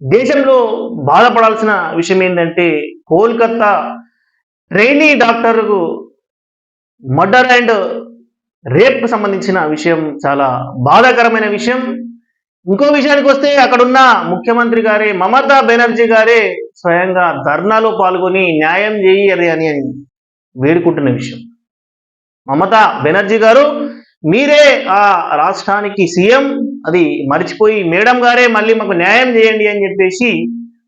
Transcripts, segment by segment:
దేశంలో బాధపడాల్సిన విషయం ఏంటంటే కోల్కత్తా ట్రైనీ డాక్టర్కు మర్డర్ అండ్ రేప్కు సంబంధించిన విషయం చాలా బాధాకరమైన విషయం. ఇంకో విషయానికి వస్తే అక్కడున్న ముఖ్యమంత్రి గారే మమతా బెనర్జీ గారే స్వయంగా ధర్నాలో పాల్గొని న్యాయం చేయి అని అని వేడుకుంటున్న విషయం. మమతా బెనర్జీ గారు మీరే ఆ రాష్ట్రానికి సీఎం అది మర్చిపోయి మేడం గారే మళ్ళీ మాకు న్యాయం చేయండి అని చెప్పేసి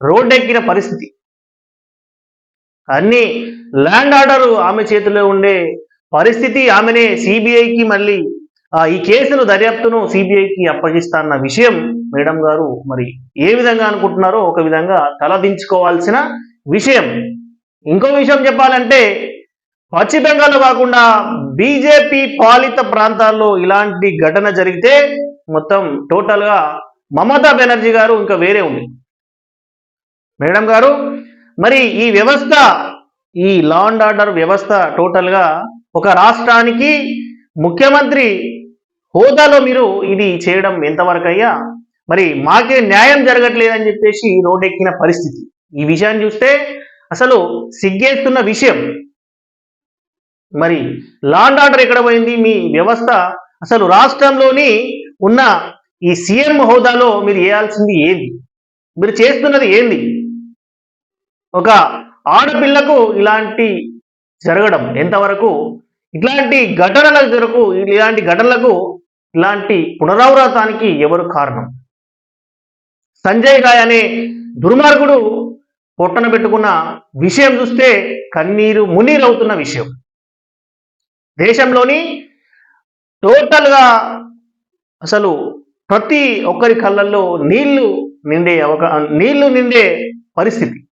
రోడ్డెక్కిన పరిస్థితి. అన్ని ల్యాండ్ ఆర్డర్ ఆమె చేతిలో ఉండే పరిస్థితి ఆమెనే సిబిఐకి మళ్ళీ ఈ కేసును దర్యాప్తును సిబిఐకి అప్పగిస్తాన్న విషయం మేడం గారు మరి ఏ విధంగా అనుకుంటున్నారో ఒక విధంగా తలదించుకోవాల్సిన విషయం. ఇంకో విషయం చెప్పాలంటే పశ్చిమ బెంగాల్లో కాకుండా బీజేపీ పాలిత ప్రాంతాల్లో ఇలాంటి ఘటన జరిగితే మొత్తం టోటల్గా మమతా బెనర్జీ గారు ఇంకా వేరే ఉంది. మేడం గారు మరి ఈ వ్యవస్థ ఈ లా అండ్ ఆర్డర్ వ్యవస్థ టోటల్గా ఒక రాష్ట్రానికి ముఖ్యమంత్రి హోదాలో మీరు ఇది చేయడం ఎంతవరకు అయ్యా మరి మాకే న్యాయం జరగట్లేదని చెప్పేసి రోడ్డెక్కిన పరిస్థితి. ఈ విషయాన్ని చూస్తే అసలు సిగ్గేస్తున్న విషయం. మరి లా అండ్ ఆర్డర్ ఎక్కడ పోయింది? మీ వ్యవస్థ అసలు రాష్ట్రంలోని ఉన్న ఈ సీఎం హోదాలో మీరు చేయాల్సింది ఏంది? మీరు చేస్తున్నది ఏంది? ఒక ఆడపిల్లకు ఇలాంటి జరగడం ఎంతవరకు? ఇట్లాంటి ఘటనల జరకు ఇలాంటి ఘటనలకు ఇలాంటి పునరావృతానికి ఎవరు కారణం? సంజయ్ రాయ్ అనే దుర్మార్గుడు పొట్టన పెట్టుకున్న విషయం చూస్తే కన్నీరు మునీరవుతున్న విషయం. దేశంలోని టోటల్గా అసలు ప్రతి ఒక్కరి కళ్ళల్లో నీళ్ళు నిండే అవకా నీళ్ళు నిండే పరిస్థితి.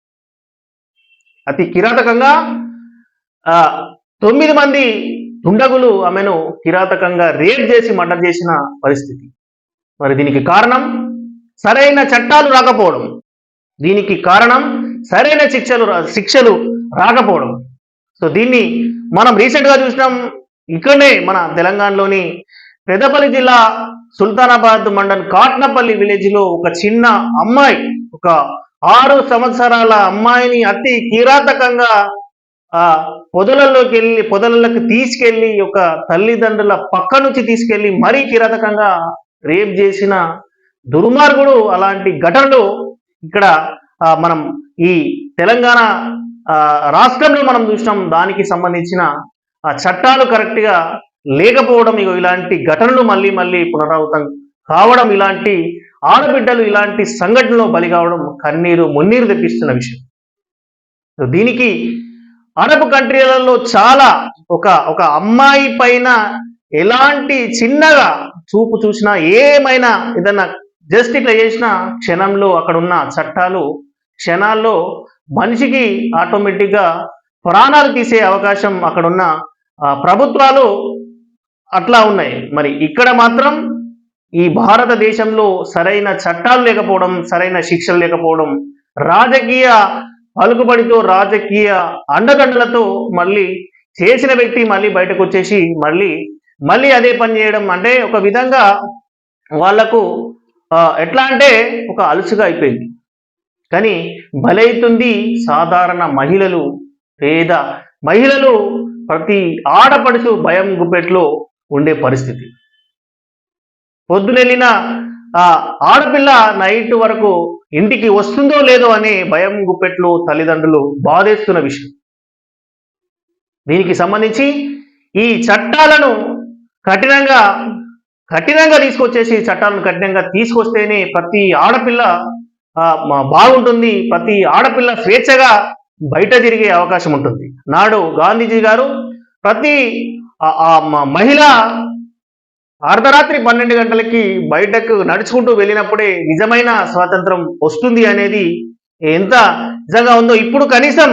అతి కిరాతకంగా ఆ, తొమ్మిది మంది దుండగులు ఆమెను కిరాతకంగా రేప్ చేసి మర్డర్ చేసిన పరిస్థితి. మరి దీనికి కారణం? సరైన చట్టాలు రాకపోవడం. దీనికి కారణం? సరైన శిక్షలు రా- శిక్షలు రాకపోవడం. సో దీన్ని మనం రీసెంట్గా చూసినాం. ఇక్కడనే మన తెలంగాణలోని పెద్దపల్లి జిల్లా సుల్తానాబాద్ మండల్ కాట్నపల్లి విలేజ్లో ఒక చిన్న అమ్మాయి ఒక ఆరు సంవత్సరాల అమ్మాయిని అతి కిరాతకంగా ఆ పొదలలోకి వెళ్ళి పొదలలోకి తీసుకెళ్ళి ఒక తల్లిదండ్రుల పక్క నుంచి తీసుకెళ్ళి మరీ కిరాతకంగా రేప్ చేసిన దుర్మార్గుడు అలాంటి ఘటనలు ఇక్కడ మనం ఈ తెలంగాణ రాష్ట్రంలో మనం చూసినాం. దానికి సంబంధించిన చట్టాలు కరెక్ట్గా లేకపోవడం ఇగో ఇలాంటి ఘటనలు మళ్ళీ మళ్ళీ పునరావృతం కావడం ఇలాంటి ఆడబిడ్డలు ఇలాంటి సంఘటనలో బలి కావడం కన్నీరు మున్నీరు తెప్పిస్తున్న విషయం. దీనికి అరబ్ కంట్రీలలో చాలా ఒక ఒక అమ్మాయి పైన ఎలాంటి చిన్నగా చూపు చూసినా ఏమైనా ఏదన్నా జస్ట్ ఇట్లా చేసిన క్షణంలో అక్కడ ఉన్న చట్టాలు క్షణాల్లో మనిషికి ఆటోమేటిక్గా ప్రాణాలు తీసే అవకాశం అక్కడున్న ఆ, ప్రభుత్వాలు అట్లా ఉన్నాయి. మరి ఇక్కడ మాత్రం ఈ భారతదేశంలో సరైన చట్టాలు లేకపోవడం సరైన శిక్షలు లేకపోవడం రాజకీయ పలుకుబడితో రాజకీయ అండగండలతో మళ్ళీ చేసిన వ్యక్తి మళ్ళీ బయటకు వచ్చేసి మళ్ళీ మళ్ళీ అదే పని చేయడం అంటే ఒక విధంగా వాళ్ళకు ఎట్లా అంటే ఒక అలుసుగా అయిపోయింది. కానీ బలైతుంది సాధారణ మహిళలు పేద మహిళలు ప్రతి ఆడపడుచు భయం గుప్పెట్లో ఉండే పరిస్థితి. పొద్దునెళ్ళిన ఆ ఆడపిల్ల నైట్ వరకు ఇంటికి వస్తుందో లేదో అనే భయం గుప్పెట్లు తల్లిదండ్రులు బాధేస్తున్న విషయం. దీనికి సంబంధించి ఈ చట్టాలను కఠినంగా కఠినంగా తీసుకొచ్చేసి చట్టాలను కఠినంగా తీసుకొస్తేనే ప్రతి ఆడపిల్ల బాగుంటుంది ప్రతి ఆడపిల్ల స్వేచ్ఛగా బయట తిరిగే అవకాశం ఉంటుంది. నాడు గాంధీజీ గారు ప్రతి ఆ- ఆ మ- మహిళ అర్ధరాత్రి పన్నెండు గంటలకి బయటకు నడుచుకుంటూ వెళ్ళినప్పుడే నిజమైన స్వాతంత్రం వస్తుంది అనేది ఎంత నిజంగా ఉందో ఇప్పుడు కనీసం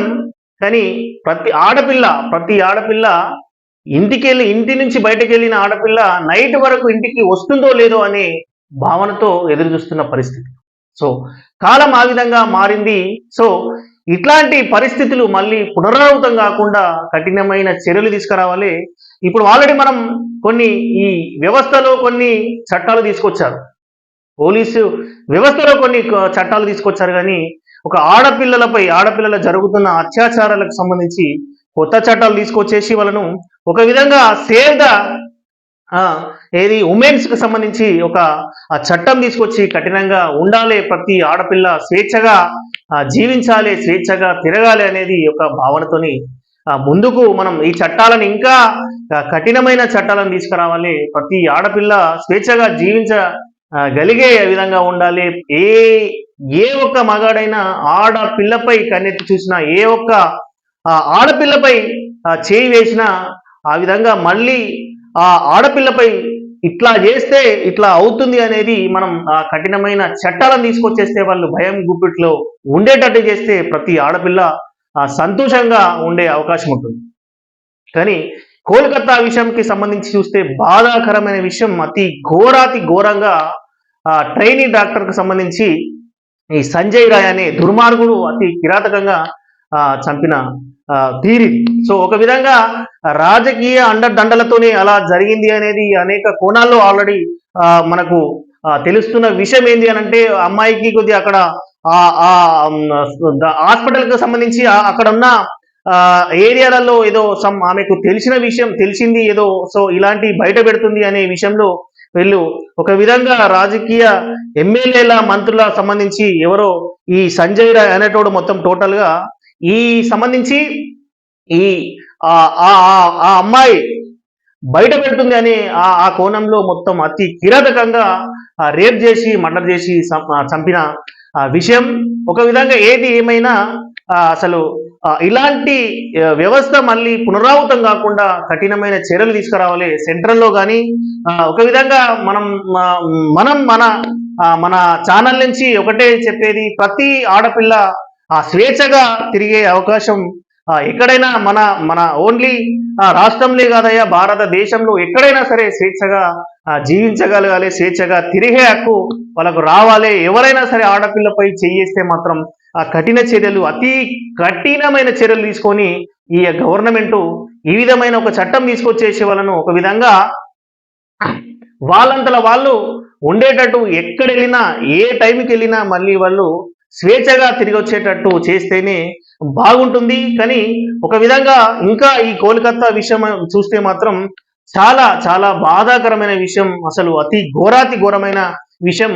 కానీ ప్రతి ఆడపిల్ల ప్రతి ఆడపిల్ల ఇంటికి వెళ్ళి ఇంటి నుంచి బయటకు వెళ్ళిన ఆడపిల్ల నైట్ వరకు ఇంటికి వస్తుందో లేదో అనే భావనతో ఎదురు చూస్తున్న పరిస్థితి. సో కాలం ఆ విధంగా మారింది. సో ఇట్లాంటి పరిస్థితులు మళ్ళీ పునరావృతం కాకుండా కఠినమైన చర్యలు తీసుకురావాలి. ఇప్పుడు ఆల్రెడీ మనం కొన్ని ఈ వ్యవస్థలో కొన్ని చట్టాలు తీసుకొచ్చారు. పోలీసు వ్యవస్థలో కొన్ని చట్టాలు తీసుకొచ్చారు కానీ ఒక ఆడపిల్లలపై ఆడపిల్లల జరుగుతున్న అత్యాచారాలకు సంబంధించి కొత్త చట్టాలు తీసుకొచ్చేసి వాళ్ళను ఒక విధంగా సేవ్ ద ఏది ఉమెన్స్కి సంబంధించి ఒక చట్టం తీసుకొచ్చి కఠినంగా ఉండాలి ప్రతి ఆడపిల్ల స్వేచ్ఛగా జీవించాలి స్వేచ్ఛగా తిరగాలి అనేది ఒక భావనతోని ముందుకు మనం ఈ చట్టాలను ఇంకా కఠినమైన చట్టాలను తీసుకురావాలి. ప్రతి ఆడపిల్ల స్వేచ్ఛగా జీవించ గలిగే విధంగా ఉండాలి. ఏ ఏ ఒక్క మగాడైనా ఆడపిల్లపై కన్నెత్తి చూసినా ఏ ఒక్క ఆడపిల్లపై చేయి వేసినా ఆ విధంగా మళ్ళీ ఆ ఆడపిల్లపై ఇట్లా చేస్తే ఇట్లా అవుతుంది అనేది మనం ఆ కఠినమైన చట్టాలను తీసుకొచ్చేస్తే వాళ్ళు భయం గుప్పిట్లో ఉండేటట్టు చేస్తే ప్రతి ఆడపిల్ల సంతోషంగా ఉండే అవకాశం ఉంటుంది. కానీ కోల్కతా విషయంకి సంబంధించి చూస్తే బాధాకరమైన విషయం అతి ఘోరాతి ఘోరంగా ఆ ట్రైనీ డాక్టర్కి సంబంధించి ఈ సంజయ్ రాయ్ అనే దుర్మార్గుడు అతి కిరాతకంగా ఆ, చంపిన ఆ, తీరి సో ఒక విధంగా రాజకీయ అండదండలతోనే అలా జరిగింది అనేది అనేక కోణాల్లో ఆల్రెడీ మనకు తెలుస్తున్న విషయం ఏంటి అని అంటే అమ్మాయికి కొద్దిగా అక్కడ ఆ ఆ హాస్పిటల్కి సంబంధించి అక్కడ ఉన్న ఆ, ఏరియాలలో ఏదో సమ్ ఆమెకు తెలిసిన విషయం తెలిసింది ఏదో సో ఇలాంటి బయట పెడుతుంది అనే విషయంలో వీళ్ళు. ఒక విధంగా రాజకీయ ఎమ్మెల్యేల మంత్రుల సంబంధించి ఎవరో ఈ సంజయ్ రాయ్ అనేటోడు మొత్తం టోటల్గా ఈ సంబంధించి ఈ ఆ ఆ- ఆ- ఆ అమ్మాయి బయట పెడుతుంది అని ఆ ఆ కోణంలో మొత్తం అతి కిరాతకంగా రేప్ చేసి మర్డర్ చేసి చంపిన ఆ, విషయం ఒక విధంగా ఏది ఏమైనా అసలు ఇలాంటి వ్యవస్థ మళ్ళీ పునరావృతం కాకుండా కఠినమైన చర్యలు తీసుకురావాలి. సెంట్రల్లో కానీ ఒక విధంగా మనం మనం మన మన ఛానల్ నుంచి ఒకటే చెప్పేది ప్రతి ఆడపిల్ల ఆ స్వేచ్ఛగా తిరిగే అవకాశం ఎక్కడైనా మన మన ఓన్లీ రాష్ట్రంలో కాదయ్యా భారతదేశంలో ఎక్కడైనా సరే స్వేచ్ఛగా జీవించగలగాలి స్వేచ్ఛగా తిరిగే హక్కు వాళ్ళకు రావాలి. ఎవరైనా సరే ఆడపిల్లపై చేయిస్తే మాత్రం ఆ కఠిన చర్యలు అతి కఠినమైన చర్యలు తీసుకొని ఈ గవర్నమెంట్ ఈ విధమైన ఒక చట్టం తీసుకొచ్చేసే వాళ్ళను ఒక విధంగా వాళ్ళంతల వాళ్ళు ఉండేటట్టు ఎక్కడ వెళ్ళినా ఏ టైంకి వెళ్ళినా మళ్ళీ వాళ్ళు స్వేచ్ఛగా తిరిగి వచ్చేటట్టు చేస్తేనే బాగుంటుంది. కానీ ఒక విధంగా ఇంకా ఈ కోల్కతా విషయం చూస్తే మాత్రం చాలా చాలా బాధాకరమైన విషయం అసలు అతి ఘోరాతి ఘోరమైన విషయం.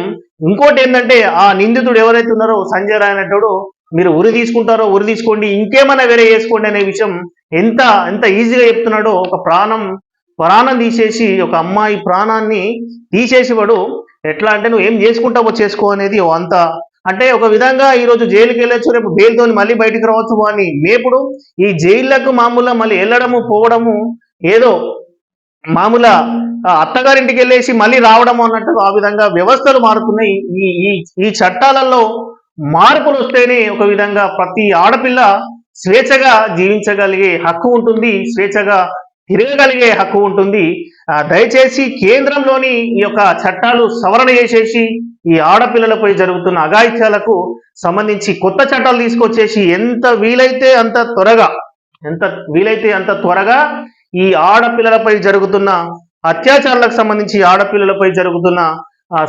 ఇంకోటి ఏంటంటే ఆ నిందితుడు ఎవరైతే ఉన్నారో సంజయ్ రాయ్ అనేటోడు మీరు ఉరి తీసుకుంటారో ఉరి తీసుకోండి ఇంకేమైనా వేరే చేసుకోండి అనే విషయం ఎంత ఎంత ఈజీగా చెప్తున్నాడో ఒక ప్రాణం ప్రాణం తీసేసి ఒక అమ్మాయి ప్రాణాన్ని తీసేసి వాడు ఎట్లా అంటే నువ్వు ఏం చేసుకుంటావో చేసుకో అనేది అంత. అంటే ఒక విధంగా ఈ రోజు జైలుకి వెళ్ళొచ్చు రేపు బెయిల్తో మళ్ళీ బయటికి రావచ్చు అని మేపుడు ఈ జైళ్ళకు మామూలుగా మళ్ళీ వెళ్ళడము పోవడము ఏదో మామూలు అత్తగారింటికి వెళ్ళేసి మళ్ళీ రావడం అన్నట్టు ఆ విధంగా వ్యవస్థలు మారుతున్నాయి. ఈ ఈ ఈ చట్టాలలో మార్పులు వస్తేనే ఒక విధంగా ప్రతి ఆడపిల్ల స్వేచ్ఛగా జీవించగలిగే హక్కు ఉంటుంది స్వేచ్ఛగా తిరగగలిగే హక్కు ఉంటుంది. ఆ, దయచేసి కేంద్రంలోని ఈ యొక్క చట్టాలు సవరణ చేసేసి ఈ ఆడపిల్లలపై జరుగుతున్న అఘాయిత్యాలకు సంబంధించి కొత్త చట్టాలు తీసుకొచ్చేసి ఎంత వీలైతే అంత త్వరగా ఎంత వీలైతే అంత త్వరగా ఈ ఆడపిల్లలపై జరుగుతున్న అత్యాచారాలకు సంబంధించి ఆడపిల్లలపై జరుగుతున్న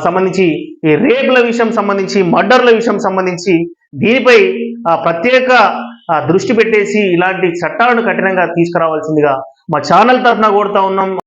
సంబంధించి ఈ రేపుల విషయం సంబంధించి మర్డర్ల విషయం సంబంధించి దీనిపై ఆ, ప్రత్యేక దృష్టి పెట్టేసి ఇలాంటి చట్టాలను కఠినంగా తీసుకురావాల్సిందిగా మా ఛానల్ తరఫున కోరుతా ఉన్నాం.